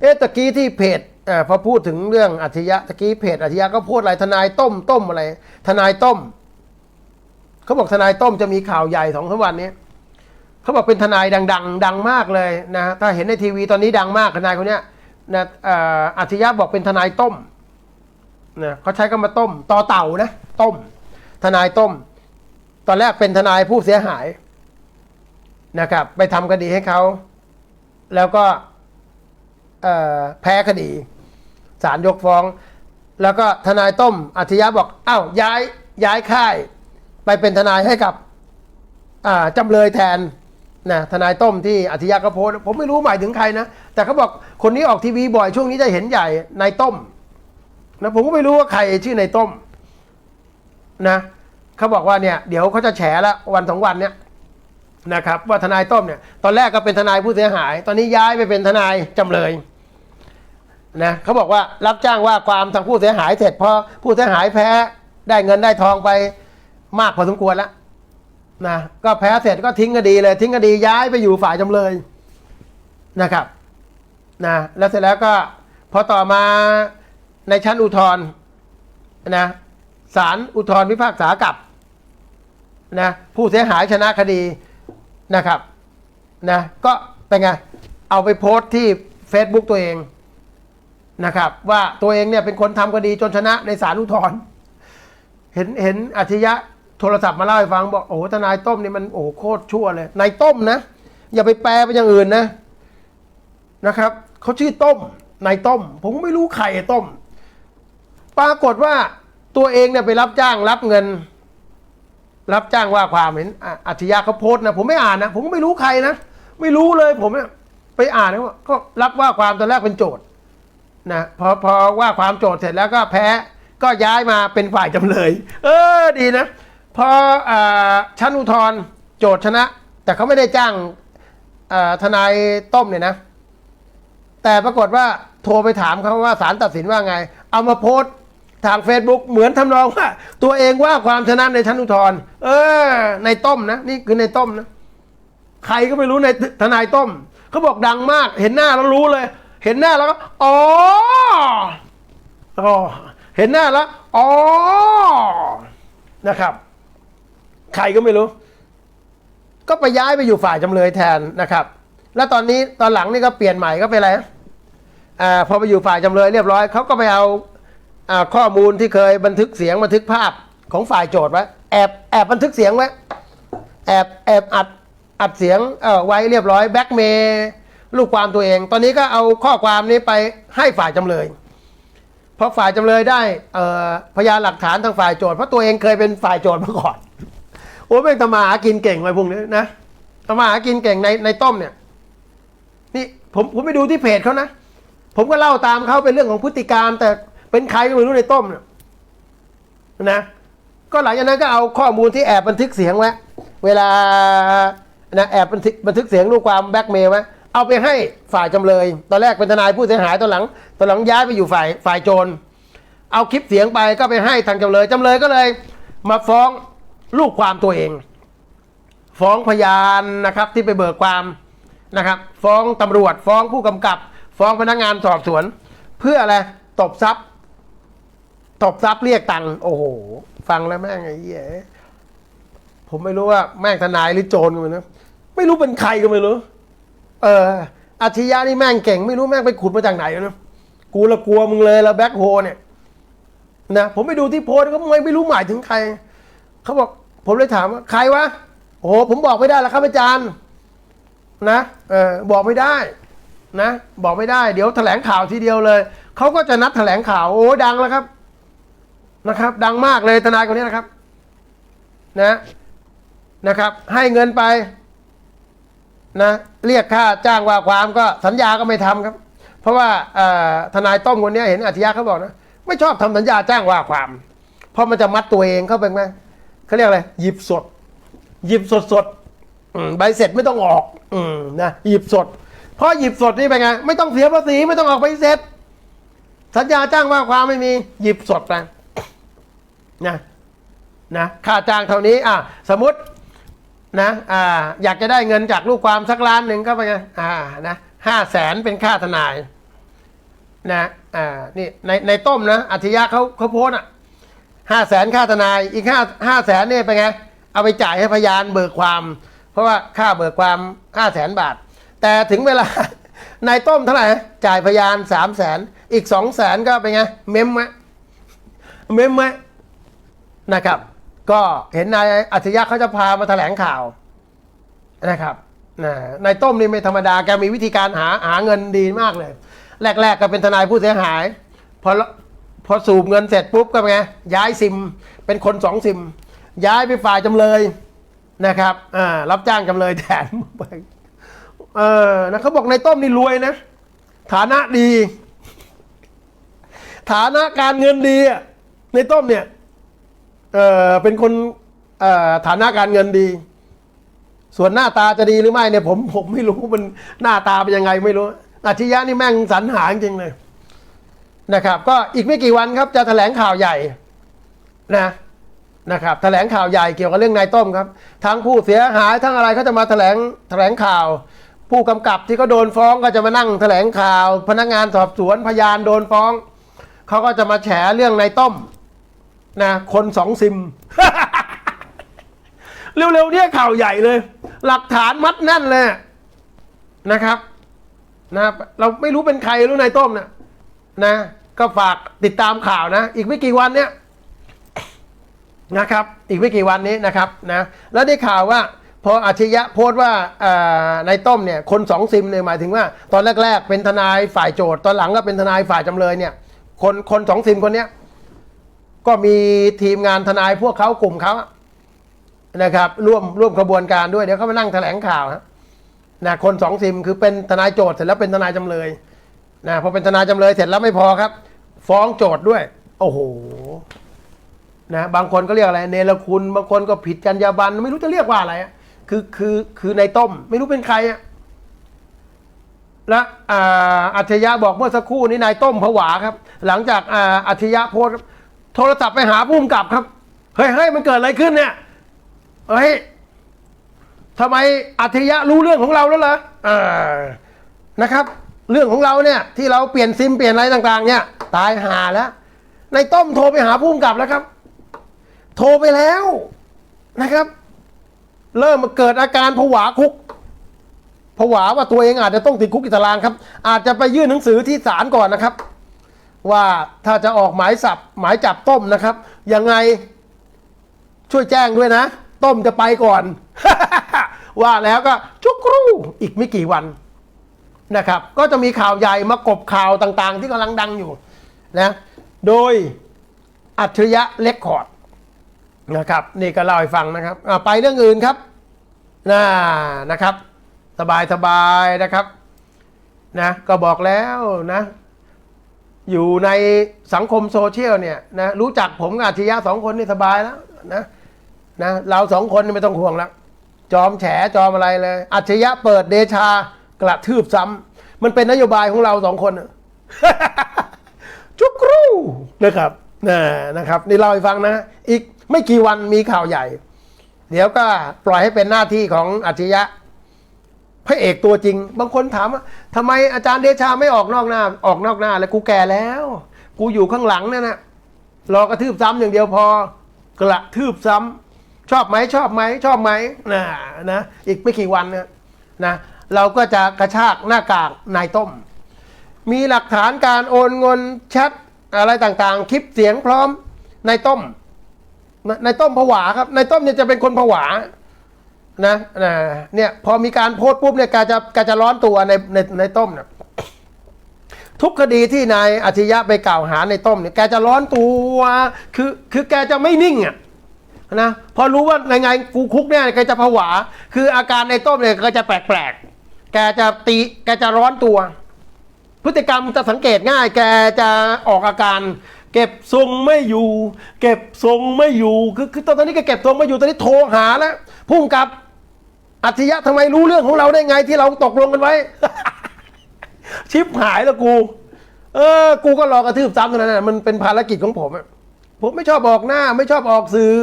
เอ๊ะตะกี้ที่เพจเออพอพูดถึงเรื่องอัจฉริยะตะกี้เพจอัจฉริยะก็พูดอะไรทนายต้มต้มอะไร ทนายต้มเขาบอกทนายต้มจะมีข่าวใหญ่สองสามวันนี้เขาบอกเป็นทนายดังๆดังมากเลยนะถ้าเห็นในทีวีตอนนี้ดังมากทนายคนเนี้ยนะอ่ออัจฉริยะบอกเป็นทนายต้มนะเขาใช้คำว่าต้มต่อเต่านะต้ม ทนายต้ม ตอนแรกเป็นทนายผู้เสียหายนะครับ ไปทำคดีให้เขาแล้วก็ แพ้คดีศาลยกฟ้อง แล้วก็ทนายต้มอัธยะบอกอ้าวย้ายย้ายค่าย ไปเป็นทนายให้กับจำเลยแทนนะทนายต้มที่อัธยะก็โพสผมไม่รู้หมายถึงใครนะ แต่เขาบอกคนนี้ออกทีวีบ่อยช่วงนี้จะเห็นใหญ่นายต้มนะผมก็ไม่รู้ว่าใครชื่อนายต้มนะเขาบอกว่าเนี่ยเดี๋ยวเขาจะแฉแล้ววันสองวันเนี่ย นะครับว่าทนายต้มเนี่ยตอนแรกก็เป็นทนายผู้เสียหาย ตอนนี้ย้ายไปเป็นทนายจำเลยนะเขาบอกว่ารับจ้างว่าความทางผู้เสียหายเสร็จพอผู้เสียหายแพ้ได้เงินได้ทองไปมากพอสมควรแล้วนะก็แพ้เสร็จก็ทิ้งคดีเลย ทิ้งคดีย้ายไปอยู่ฝ่ายจำเลยนะครับนะแล้วเสร็จแล้วก็พอต่อมาในชั้นอุทธรณ์นะศาลอุทธรณ์พิพากษากลับนะผู้เสียหายชนะคดี นะครับนะก็เป็นไง เอาไปโพสต์ที่ Facebook ตัวเองนะครับว่าตัวเองเนี่ยเป็นคนทำคดีจนชนะในศาลอุทธรณ์เห็นเห็นอัจฉริยะโทรศัพท์มาเล่าให้ฟังบอกโอ้โหทนายต้มนี่มันโอ้โคตรชั่วเลยนายต้มนะ อย่าไปแปลไปอย่างอื่นนะนะครับเขาชื่อต้มนายต้ม ผมไม่รู้ใครไอ้ต้ม ปรากฏว่าตัวเองเนี่ยไปรับจ้างรับเงิน รับจ้างว่าความเห็นอะอัจฉริยะเขาโพสต์นะผมไม่อ่านนะผมก็ไม่รู้ใครนะไม่รู้เลยผมเนี่ยไปอ่านนะว่าก็รับว่าความตอนแรกเป็นโจทย์นะพอพอว่าความโจทย์เสร็จแล้วก็แพ้ก็ย้ายมาเป็นฝ่ายจำเลย เออดีนะพออาชั้นอุทธร์โจทย์ชนะ แต่เขาไม่ได้จ้างอ่าทนายต้มเนี่ยนะ แต่ปรากฏว่าโทรไปถามเขาว่าศาลตัดสินว่าไง เอามาโพสต์ ทาง Facebook เหมือนทำนองว่า ตัวเองว่าความชนะในชั้นอุทธรณ์เออ ในต้มนะ นี่คือในต้มนะ ใครก็ไม่รู้ในทนายต้มเขาบอกดังมาก เห็นหน้าแล้วรู้เลย เห็นหน้าแล้วก็อ๋ออ๋อเห็นหน้าแล้วอ๋อนะครับ ใครก็ไม่รู้ ก็ไปย้ายไปอยู่ฝ่ายจำเลยแทนนะครับ แล้วตอนนี้ตอนหลังนี่ก็เปลี่ยนใหม่ก็เป็นอะไรอ่าพอไปอยู่ฝ่ายจำเลยเรียบร้อยเขาก็ไปเอา ข้อมูลที่เคยบันทึกเสียงบันทึกภาพของฝ่ายโจทย์ไว้แอบแอบบันทึกเสียงไว้แอบแอบอัดอัดเสียงเออไว้เรียบร้อยแบ็กเมย์ลูกความตัวเอง ตอนนี้ก็เอาข้อความนี้ไปให้ฝ่ายจำเลยเพราะฝ่ายจำเลยได้เอ่อพยานหลักฐานทางฝ่ายโจทย์เพราะตัวเองเคยเป็นฝ่ายโจทย์มาก่อนโอ้เป็นตมาหากินเก่งไปพวกนี้นะตมาหากินเก่งในในต้มเนี่ย นี่ผมผมไปดูที่เพจเขานะ ผมก็เล่าตามเขาเป็นเรื่องของพฤติการแต่ เป็นใครก็ไม่รู้ในต้มเนี่ยนะ ก็หลังจากนั้นก็เอาข้อมูลที่แอบบันทึกเสียงไว้เวลานะแอบบันทึกบันทึกเสียงลูกความแบ็กเมย์ไว้เอาไปให้ฝ่ายจำเลย ตอนแรกเป็นทนายผู้เสียหายตอนหลังตอนหลังย้ายไปอยู่ฝ่ายฝ่ายโจร เอาคลิปเสียงไปก็ไปให้ทางจำเลยจำเลยก็เลย มาฟ้องลูกความตัวเอง ฟ้องพยานนะครับที่ไปเบิกความนะครับ ฟ้องตำรวจ ฟ้องผู้กำกับ ฟ้องพนักงานสอบสวน เพื่ออะไรตบทรัพย์ ตบทรัพย์เรียกตังค์โอ้โห ฟังแล้วแม่งไอ้เหี้ยผมไม่รู้ว่าแม่งทนายหรือโจรกันนะไม่รู้เป็นใครก็ไม่รู้ เอออาชญานี่แม่งเก่ง ไม่รู้แม่งไปขุดมาจากไหนนะกูละกลัวมึงเลยละแบ็คโฮเนี่ยนะผมไปดูที่โพสต์ก็ไม่ไม่รู้หมายถึงใครเขาบอก ผมเลยถามว่าใครวะโอ้โหผมบอกไม่ได้ล้วครับอาจารย์ นะเออบอกไม่ได้ นะ บอกไม่ได้ เดี๋ยวแถลงข่าวทีเดียวเลยเขาก็จะนัดแถลงข่าวโอ้ดังแล้วครับ นะครับ ดังมากเลยทนายคนนี้นะครับ นะนะครับ ให้เงินไป นะ เรียกค่าจ้างว่าความก็สัญญาก็ไม่ทำครับ เพราะว่าทนายต้มคนนี้เห็นอัธยาเขาบอกนะไม่ชอบทำสัญญาจ้างว่าความ เพราะมันจะมัดตัวเองเข้าไปไหมเขาเรียกอะไรหยิบสด หยิบสดสดใบเสร็จไม่ต้องออก อืนะหยิบสดเพราะหยิบสดนี่เป็นไงไม่ต้องเสียภาษีไม่ต้องออกใบเสร็จ สัญญาจ้างว่าความไม่มีหยิบสดไป นะนะค่าจ้างเท่านี้อะสมมตินะอ่าอยากจะได้เงินจากลูกความสักล้านหนึ่งก็ไปไงอ่านะห้าแสนเป็นค่าทนายนะอ่านี่ในในต้มนะอัจฉริยะเขาเขาโพสอะห้าแสนค่าทนายอีกห้าห้าแสนเนี่ยเป็นไงเอาไปจ่ายให้พยานเบิกความ เพราะว่าค่าเบิกความห้าแสนบาท แต่ถึงเวลานายต้มเท่าไหร่จ่ายพยานสามแสนอีกสองแสนก็เป็นไงเมมไหมเมมไหม นะครับ ก็เห็นนายอัจฉริยะเขาจะพามาแถลงข่าวนะครับนายต้มนี่ไม่ธรรมดาแกมีวิธีการหาหาเงินดีมากเลย แรก ๆ ก็เป็นทนายผู้เสียหายพอพอสูบเงินเสร็จปุ๊บก็ไงย้ายซิมเป็นคนสองซิม ย้ายไปฝ่ายจำเลยนะครับอ่ารับจ้างจำเลยแทนไปเออนะเขาบอกนายต้มนี่รวยนะ ฐานะดี ฐานะการเงินดีอะในต้มเนี่ย เออเป็นคนเอ่อฐานะการเงินดี ส่วนหน้าตาจะดีหรือไม่เนี่ยผมผมไม่รู้มันหน้าตาเป็นยังไงไม่รู้อาชิยะนี่แม่งสรรหาจริงเลยนะครับ ก็อีกไม่กี่วันครับจะแถลงข่าวใหญ่นะนะครับแถลงข่าวใหญ่เกี่ยวกับเรื่องนายต้มครับ ทั้งผู้เสียหายทั้งอะไรเขาจะมาแถลงแถลงข่าว ผู้กำกับที่เขาโดนฟ้องก็จะมานั่งแถลงข่าว พนักงานสอบสวนพยานโดนฟ้องเขาก็จะมาแฉเรื่องนายต้ม นะคนสองซิม เร็วๆเนี่ยข่าวใหญ่เลย หลักฐานมัดแน่นเลยนะครับนะครับ เราไม่รู้เป็นใครรู้นายต้มนะนะ ก็ฝากติดตามข่าวนะ อีกไม่กี่วันเนี่ยนะครับ อีกไม่กี่วันนี้นะครับนะแล้วได้ข่าวว่าพออาชญะโพสต์ว่าอ่านายต้มเนี่ยคนสองซิมเนี่ยหมายถึงว่า ตอนแรก ๆ เป็นทนายฝ่ายโจทย์ตอนหลังก็เป็นทนายฝ่ายจำเลยเนี่ย คนคนสองซิมคนเนี้ย ก็มีทีมงานทนายพวกเขากลุ่มเขานะครับ ร่วมร่วมขบวนการด้วยเดี๋ยวเขามานั่งแถลงข่าวฮะนะคนสองซิมคือเป็นทนายโจทย์เสร็จแล้วเป็นทนายจำเลยนะพอเป็นทนายจำเลยเสร็จแล้วไม่พอครับ ฟ้องโจทย์ด้วย โอ้โหนะบางคนก็เรียกอะไรเนรคุณบางคนก็ผิดจรรยาบรรณไม่รู้จะเรียกว่าอะไรอะคือคือคือในต้ม ไม่รู้เป็นใครอะและอ่าอัจฉริยะบอกเมื่อสักครู่นี้นายต้มผวาครับ หลังจากอ่าอัจฉริยะโพสต์ โทรศัพท์ไปหาผู้กำกับครับ เฮ้ยเฮ้ยมันเกิดอะไรขึ้นเนี่ย เฮ้ยทำไมอัจฉริยะรู้เรื่องของเราแล้วเหรออนะครับ เรื่องของเราเนี่ยที่เราเปลี่ยนซิมเปลี่ยนอะไรต่าง ๆ เนี่ย ตายหาแล้ว ในต้มโทรไปหาผู้กำกับแล้วครับ โทรไปแล้วนะครับ เริ่มมาเกิดอาการผวาคุกผวาว่าตัวเองอาจจะต้องติดคุกอิสลางครับ อาจจะไปยื่นหนังสือที่ศาลก่อนนะครับ ว่าถ้าจะออกหมายสับหมายจับต้มนะครับ ยังไงช่วยแจ้งด้วยนะ ต้มจะไปก่อน ว่าแล้วก็จุกรูอีกไม่กี่วันนะครับ ก็จะมีข่าวใหญ่มากบข่าวต่างๆ ที่กำลังดังอยู่นะโดยอัจฉริยะเล็กคอร์ดนะครับ นี่ก็เล่าให้ฟังนะครับไปเรื่องอื่นครับน่านะครับ สบายสบายๆนะครับนะก็บอกแล้วนะ อยู่ในสังคมโซเชียลเนี่ยนะรู้จักผมกับอัจฉริยะสองคนนี่สบายแล้วนะนะเราสองคนนี่ไม่ต้องห่วงแล้วจอมแฉจอมอะไรเลยอัจฉริยะเปิดเดชากระทืบซ้ำมันเป็นนโยบายของเราสองคนจุกรูนะครับนะนะครับนี่เล่าให้ฟังนะ อีกไม่กี่วันมีข่าวใหญ่ เดี๋ยวก็ปล่อยให้เป็นหน้าที่ของอัจฉริยะ พระเอกตัวจริง บางคนถามว่าทำไมอาจารย์เดชาไม่ออกนอกหน้า ออกนอกหน้า แล้วกูแก่แล้ว กูอยู่ข้างหลังเนี่ยนะรอกระทืบซ้ำอย่างเดียวพอกระทืบซ้ำชอบไหมชอบไหมชอบไหมนะนะอีกไม่กี่วันเนี่ยนะเราก็จะกระชากหน้ากากนายต้ม มีหลักฐานการโอนเงินแชทอะไรต่างๆ คลิปเสียงพร้อมนายต้มนายต้มผวาครับนายต้มเนี่ยจะเป็นคนผวา นะนะเนี่ยพอมีการโพสต์ปุ๊บเนี่ยแกจะแกจะร้อนตัวในในในต้มเนี่ยทุกคดีที่นายอาชญะไปกล่าวหาในต้มเนี่ยแกจะร้อนตัวคือคือแกจะไม่นิ่งอะนะพอรู้ว่าในไงกูคุกเนี่ยแกจะผวา คืออาการในต้มเนี่ยก็จะแปลกๆ แกจะตีแกจะร้อนตัว พฤติกรรมจะสังเกตง่าย แกจะออกอาการ เก็บทรงไม่อยู่ เก็บทรงไม่อยู่คือคือตอนนี้ก็เก็บทรงไม่อยู่ตอนนี้โทรหาแล้วพุ่งกับอัจฉริยะทำไมรู้เรื่องของเราได้ไงที่เราตกลงกันไว้ ชิปหายแล้วกู เออ กูก็รอกระทืบซ้ำเท่านั้นนะมันเป็นภารกิจของผมอะผมไม่ชอบออกหน้า ไม่ชอบออกสื่อ